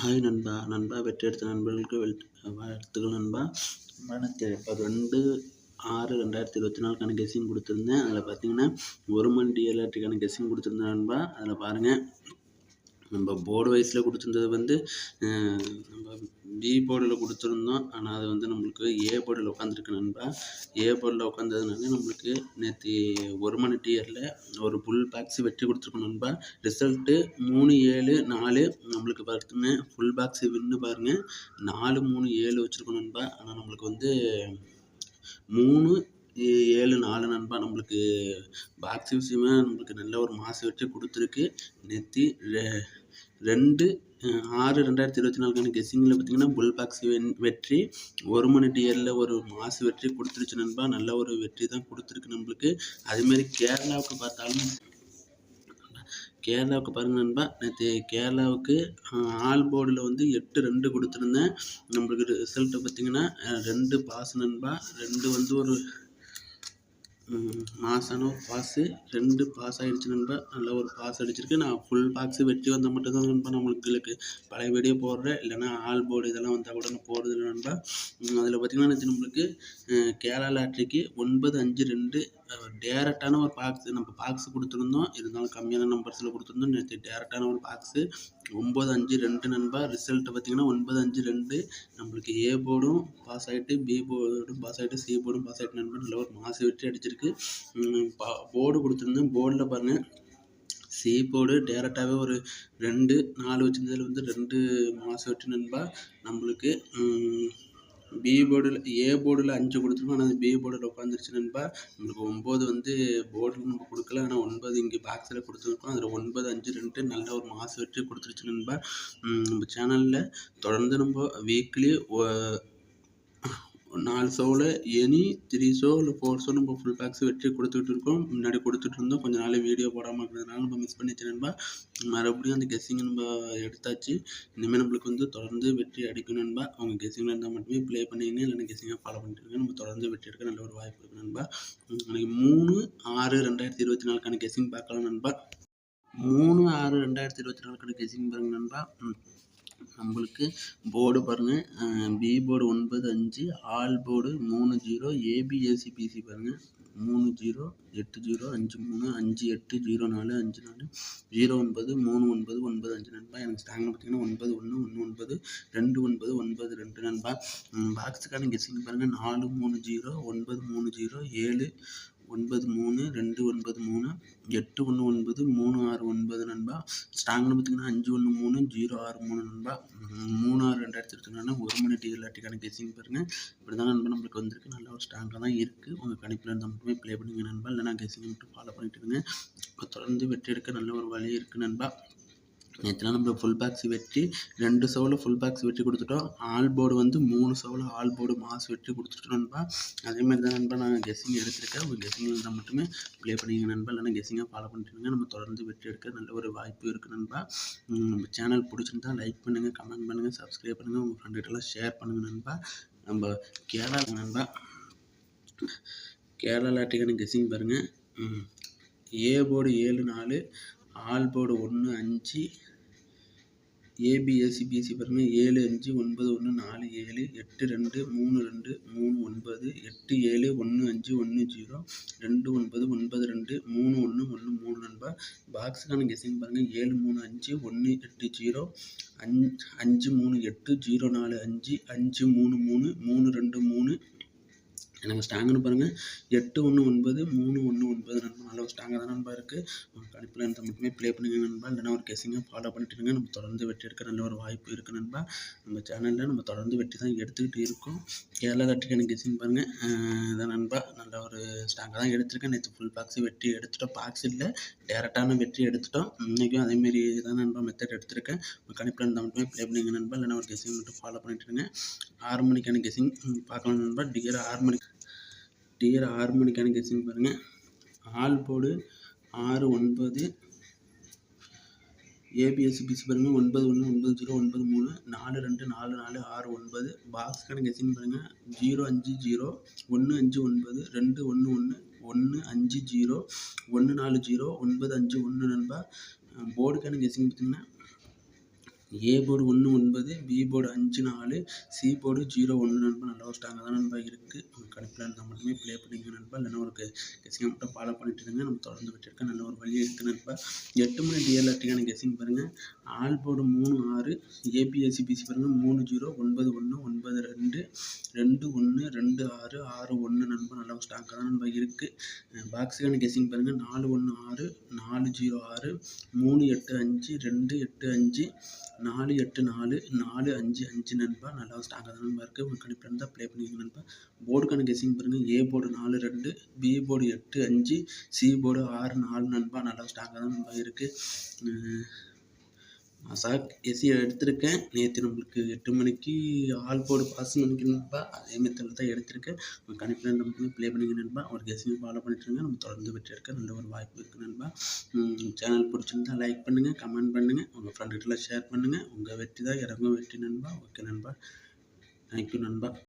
Hi நண்பா நண்பா வெற்றி எடுத்த நண்பர்களுக்கு வாழ்த்துக்கள் நண்பா. ரெண்டாயிரத்தி இப்போ ரெண்டு ஆறு ரெண்டாயிரத்தி இருபத்தி நாலுக்கான கெஸ்ஸிங் கொடுத்துருந்தேன். அதில் பார்த்தீங்கன்னா ஒரு மணி டிஎல்ஆர்டிக்கான கெஸ்ஸிங் கொடுத்துருந்தேன் நண்பா. அதில் பாருங்கள் நம்ம போர்டு வைஸில் கொடுத்துருந்தது வந்து நம்ம பி போர்டில் கொடுத்துருந்தோம். ஆனால் அது வந்து நம்மளுக்கு ஏ போர்டில் உட்காந்துருக்கு நண்பா. ஏ போர்டில் உட்காந்ததுனால நம்மளுக்கு நேற்று ஒரு மணி டியரில் ஒரு ஃபுல் பாக்ஸ் வெற்றி கொடுத்துருக்கோம் நண்பா. ரிசல்ட்டு மூணு ஏழு நாலு. நம்மளுக்கு பார்த்துமே ஃபுல் பாக்ஸ் வின்னு பாருங்கள் நாலு மூணு ஏழு வச்சுருக்கோம் நண்பா. ஆனால் நம்மளுக்கு வந்து மூணு ஏழு நாலு நண்பா. நம்மளுக்கு பாக்ஸ் விஷயமா நம்மளுக்கு நல்ல ஒரு மாசு வச்சு கொடுத்துருக்கு. நேற்று ரெண்டு ஆறு ரெண்டாயிரத்தி இருபத்தி நாலுக்கான கெஸ்ஸிங்கில் பார்த்தீங்கன்னா புல் பாக்ஸ் வெற்றி ஒரு மணி டியரில் ஒரு மாசு வெற்றி கொடுத்துருச்சு நண்பா. நல்ல ஒரு வெற்றி தான் கொடுத்துருக்கு நம்மளுக்கு. அதுமாரி கேரளாவுக்கு பார்த்தாலும் கேரளாவுக்கு பாருங்கள் நண்பா. நேற்று கேரளாவுக்கு ஆல் போர்டில் வந்து எட்டு ரெண்டு கொடுத்துருந்தேன். நம்மளுக்கு ரிசல்ட்டு பார்த்திங்கன்னா ரெண்டு பாஸ் நண்பா. ரெண்டு வந்து ஒரு மாசான ஒரு பாஸு ரெண்டு பாஸ் ஆகிடுச்சு நண்பா. நல்ல ஒரு பாஸ் அடிச்சிருக்கு. நான் ஃபுல் பாக்ஸு வெட்டி வந்தால் மட்டும்தான் நண்பா நம்மளுக்கு பழைய வீடியோ போடுறேன் இல்லைனா ஆல் போர்டு இதெல்லாம் வந்தால் கூட நான் போடுறது இல்லை நண்பா. அதில் பார்த்திங்கன்னா நம்மளுக்கு கேரளா லாட்ரிக்கு ஒன்பது அஞ்சு ரெண்டு டேரெக்டான ஒரு பாக்ஸ் நம்ம பாக்ஸ் கொடுத்துருந்தோம். இருந்தாலும் கம்மியான நம்பர்ஸில் கொடுத்துருந்தோம். நேற்று டேரெக்டான ஒரு பாக்ஸு ஒம்பது அஞ்சு ரெண்டு நண்பா ரிசல்ட்டு பார்த்திங்கன்னா ஒன்பது அஞ்சு ரெண்டு. நம்மளுக்கு ஏ போர்டும் பாஸ் ஆகிட்டு பி போர்டும் பாஸ் ஆகிட்டு சி போர்டும் பாஸ் ஆகிட்டு நண்பா நல்ல ஒரு மாசு வெற்றி அடிச்சிருக்கு. போர்டு கொடுத்துருந்தேன். போர்டில் பாருங்கள் சி போர்டு டேரெக்டாகவே ஒரு ரெண்டு நாலு வச்சிருந்ததில் வந்து ரெண்டு மாசு வெற்றி நண்பா. நம்மளுக்கு பி போர்டில் ஏ போர்டில் அஞ்சு கொடுத்துருக்கோம். ஆனால் அது பி போர்டில் உட்காந்துருச்சு நண்பா. நம்மளுக்கு ஒம்பது வந்து போர்டில் நம்ம கொடுக்கல. ஆனால் ஒன்பது இங்கே பாக்ஸில் கொடுத்துருக்கோம். அதில் ஒன்பது அஞ்சு ரெண்டு நல்ல ஒரு மாசு வெற்றி கொடுத்துருச்சு நண்பா. நம்ம சேனலில் தொடர்ந்து நம்ம வீக்லி நாலு ஷோவில் எனி த்ரீ ஷோ இல்லை ஃபோர் ஷோ நம்ம ஃபுல் பேக்ஸ் வெற்றி கொடுத்துட்டு இருக்கோம். முன்னாடி கொடுத்துட்டு இருந்தோம். கொஞ்ச நாள் வீடியோ போடாமல் இருக்கிறதுனால நம்ம மிஸ் பண்ணிச்சு நண்பா. மறுபடியும் அந்த கெஸ்ஸிங் நம்ம எடுத்தாச்சு. இனிமேல் நம்மளுக்கு வந்து தொடர்ந்து வெற்றி அடிக்கணும் நண்பா. அவங்க கெஸ்ஸிங்கில் இருந்தால் மட்டுமே ப்ளே பண்ணிங்க இல்லைன்னா கெஸ்ஸிங்காக ஃபாலோ பண்ணிட்டு நம்ம தொடர்ந்து வெற்றி எடுக்க நல்ல ஒரு வாய்ப்பு இருக்குது நண்பா. எனக்கு மூணு ஆறு ரெண்டாயிரத்தி இருபத்தி நாலுக்கான கெஸ்ஸிங் பார்க்கலாம் நண்பா. மூணு ஆறு ரெண்டாயிரத்தி இருபத்தி நாலுக்கான கெஸ்ஸிங் பாருங்க நண்பா. நம்மளுக்கு போர்டு பாருங்கள் பி போர்டு ஒன்பது அஞ்சு ஆல் போர்டு மூணு ஜீரோ ஏபிஎஸ்சி பிசி பாருங்கள் மூணு ஜீரோ எட்டு ஜீரோ அஞ்சு மூணு அஞ்சு எட்டு ஜீரோ நாலு அஞ்சு நாலு. ஜீரோ ஒன்பது மூணு ஒன்பது ஒன்பது அஞ்சு. நண்பா எனக்கு ஸ்டாங்கில் பார்த்தீங்கன்னா ஒன்பது ஒன்று ஒன்று ஒன்பது ரெண்டு ஒன்பது ஒன்பது ரெண்டு. நண்பா பாக்ஸுக்கான கெஸ்ஸிங் பாருங்கள் நாலு மூணு ஜீரோ ஒன்பது மூணு ஜீரோ ஏழு ஒன்பது மூணு ரெண்டு ஒன்பது மூணு எட்டு ஒன்று ஒன்பது மூணு ஆறு ஒன்பது நண்பா. ஸ்ட்ராங்னு பார்த்தீங்கன்னா அஞ்சு ஒன்று மூணு ஜீரோ ஆறு மூணு நண்பா. மூணு ஆறு ரெண்டாயிரத்தி இருபத்தி ஒரு மணி டி இல்லாட்டிக்கான கெஸிங் பாருங்கள் இப்படி தான் நண்பா நம்மளுக்கு வந்திருக்கு. நல்ல ஒரு ஸ்ட்ராங்காக தான் இருக்குது உங்கள் கணிப்பில் இருந்தால் மட்டுமே ப்ளே பண்ணுங்க நண்பா. இல்லைனா கெஸிங் மட்டும் ஃபாலோ பண்ணிட்டு இருங்க. தொடர்ந்து வெற்றி எடுக்க நல்ல ஒரு வழி இருக்குது நண்பா. நேற்றுலாம் நம்ம ஃபுல் பேக்ஸ் வெட்டி ரெண்டு சவுல ஃபுல் பேக்ஸ் வெட்டி கொடுத்துட்டோம். ஆல் போர்டு வந்து மூணு சவுல ஆல் போர்டு மாஸ் வெட்டி கொடுத்துட்டோம் நண்பா. அதேமாதிரி தான் நண்பா நான் கெஸ்ஸிங் எடுத்திருக்கேன். உங்கள் கெஸ்ஸிங் இருந்தால் மட்டுமே ப்ளே பண்ணிங்க நண்பா. இல்லைனா கெஸ்ஸிங்காக ஃபாலோ பண்ணிட்டுருங்க நம்ம தொடர்ந்து வெட்டி எடுக்க நல்ல ஒரு வாய்ப்பு இருக்குது நண்பா. நம்ம சேனல் பிடிச்சிருந்தா லைக் பண்ணுங்கள் கமெண்ட் பண்ணுங்கள் சப்ஸ்கிரைப் பண்ணுங்கள் உங்கள் ஃப்ரெண்டுகிட்டலாம் ஷேர் பண்ணுங்கள் நண்பா. நம்ம கேரளா நண்பா. கேரளா லாட்டிக்கான கெஸ்ஸிங் பாருங்கள் ஏ போர்டு ஏழு நாலு ஆல்போடு ஒன்று அஞ்சு ஏபிஎஸ்சி பிஎஸ்சி பாருங்கள் ஏழு அஞ்சு ஒன்பது ஒன்று நாலு ஏழு எட்டு ரெண்டு மூணு ரெண்டு மூணு ஒன்பது எட்டு ஏழு ஒன்று அஞ்சு ஒன்று ஜீரோ ரெண்டு ஒன்பது ஒன்பது ரெண்டு மூணு ஒன்று ஒன்று மூணு நண்பா. பாக்ஸுக்கான கெஸிங் பாருங்கள் ஏழு மூணு அஞ்சு ஒன்று எட்டு ஜீரோ அஞ்சு அஞ்சு மூணு எட்டு ஜீரோ நாலு அஞ்சு அஞ்சு மூணு மூணு மூணு ரெண்டு மூணு எனக்கு ஸ்டாங்குன்னு பாருங்கள் எட்டு ஒன்று ஒன்பது மூணு ஒன்று ஒன்பது நண்பா. நல்ல ஒரு ஸ்ட்ராங்காக தான் நண்பா இருக்குது கணிப்பில் இருந்தால் மட்டுமே ப்ளே பண்ணுங்க நண்பா. இல்லைனா ஒரு கெஸிங்காக ஃபாலோ பண்ணிட்டு இருங்க. நம்ம தொடர்ந்து வெற்றி எடுக்க நல்ல ஒரு வாய்ப்பு இருக்குது நண்பா. நம்ம சேனலில் நம்ம தொடர்ந்து வெற்றி தான் எடுத்துக்கிட்டு இருக்கோம். கேரளா தட்டுக்கான கெஸிங் பாருங்கள் இதான் நண்பா. நல்ல ஒரு ஸ்ட்ராங்காக தான் எடுத்திருக்கேன். நேற்று ஃபுல் பாக்ஸு வெற்றி எடுத்துட்டோம். பாக்ஸ் இல்லை டேரெக்டான வெற்றி எடுத்துட்டோம். இன்றைக்கும் அதேமாரி தான் நண்பா மெத்தட் எடுத்திருக்கேன். கணிப்பில் இருந்தால் மட்டுமே ப்ளே பண்ணிங்க நண்பா. இல்லைனா ஒரு கெஸிங் மட்டும் ஃபாலோ பண்ணிட்டு இருங்க. ஆறு மணிக்கான கெஸிங் பார்க்கலாம் நண்பா. டிகிரி ஆறு மணிக்கு டியர் ஆறு மணிக்கான கெஸ்ஸிங் பாருங்கள் ஆல் போர்டு ஆறு ஒன்பது ஏபிஎஸ்சி பிசி பாருங்கள் ஒன்பது ஒன்று ஒன்பது ஜீரோ ஒன்பது மூணு நாலு ரெண்டு நாலு நாலு ஆறு ஒன்பது. பாக்ஸ் கணக்கு கெஸ்ஸிங் பாருங்கள் ஜீரோ அஞ்சு ஜீரோ ஒன்று அஞ்சு ஒன்பது ரெண்டு ஒன்று ஒன்று ஒன்று அஞ்சு ஜீரோ ஒன்று நாலு ஜீரோ ஒன்பது அஞ்சு ஒன்று நண்பா. போர்டு கணக்கு கெஸ்ஸிங் பார்த்திங்கன்னா ஏ போர்டு ஒன்று ஒன்பது பி போர்டு அஞ்சு நாலு சி போர்டு ஜீரோ ஒன்று நண்பா. நல்ல ஒரு ஸ்ட்ராங்காக தான் நண்பா இருக்குது நம்ம கணிப்பில் இருந்தால் மட்டுமே ப்ளே பண்ணிங்க நண்பா. இல்லைன்னா ஒரு கெஸிங்கை மட்டும் ஃபாலோ பண்ணிட்டு இருங்க. நம்ம தொடர்ந்து விட்டுருக்க நல்ல ஒரு வழி இருக்குது நண்பா. எட்டு மணி டிஎல்ஆர்டிக்கான கெஸிங் பாருங்கள் ஆல் போர்டு மூணு ஆறு ஏபிஎஸ்சி பிசி பாருங்கள் மூணு ஜீரோ ஒன்பது ஒன்று ஒன்பது ரெண்டு. ரெண்டு ஒன்று ரெண்டு ஆறு ஆறு ஒன்று நண்பா நல்ல ஒரு தான் நண்பா இருக்குது பாக்ஸுக்கான கெஸிங் பாருங்கள் நாலு ஒன்று ஆறு நாலு ஜீரோ ஆறு மூணு எட்டு அஞ்சு ரெண்டு எட்டு அஞ்சு நாலு எட்டு நாலு நாலு அஞ்சு அஞ்சு நண்பா நல்லா ஸ்ட்ராங்காக தான் நண்பா இருக்குது உங்கள் கணிப்பில் இருந்தால் ப்ளே பண்ணிக்கோங்க நண்பா போர்டுக்கான கெஸிங் பாருங்கள் ஏ போர்டு நாலு ரெண்டு பி போர்டு எட்டு அஞ்சு சி போர்டு ஆறு நாலு நண்பா நல்லா ஸ்ட்ராங்காக தான் நண்பா இருக்குது சாக் ஏசி எடுத்திருக்கேன். நேற்று நம்மளுக்கு எட்டு மணிக்கு ஆல் போர்டு பாஸ் பண்ணிக்கணும்பா அதே மெத்தடில் தான் எடுத்திருக்கேன். கணிப்பில் நம்ம ப்ளே பண்ணிக்க நண்பா. ஒரு கெஸ்ஸையும் ஃபாலோ பண்ணிட்டுருங்க. நம்ம தொடர்ந்து வெற்றி எடுக்க நல்ல ஒரு வாய்ப்பு இருக்குது நண்பா. சேனல் பிடிச்சிருந்தா லைக் பண்ணுங்கள் கமெண்ட் பண்ணுங்கள் உங்கள் ஃப்ரெண்டுகிட்டலாம் ஷேர் பண்ணுங்கள் உங்கள் வெற்றி தான் இறங்கும் வெற்றி நண்பா. ஓகே நண்பா. தேங்க்யூ நண்பா.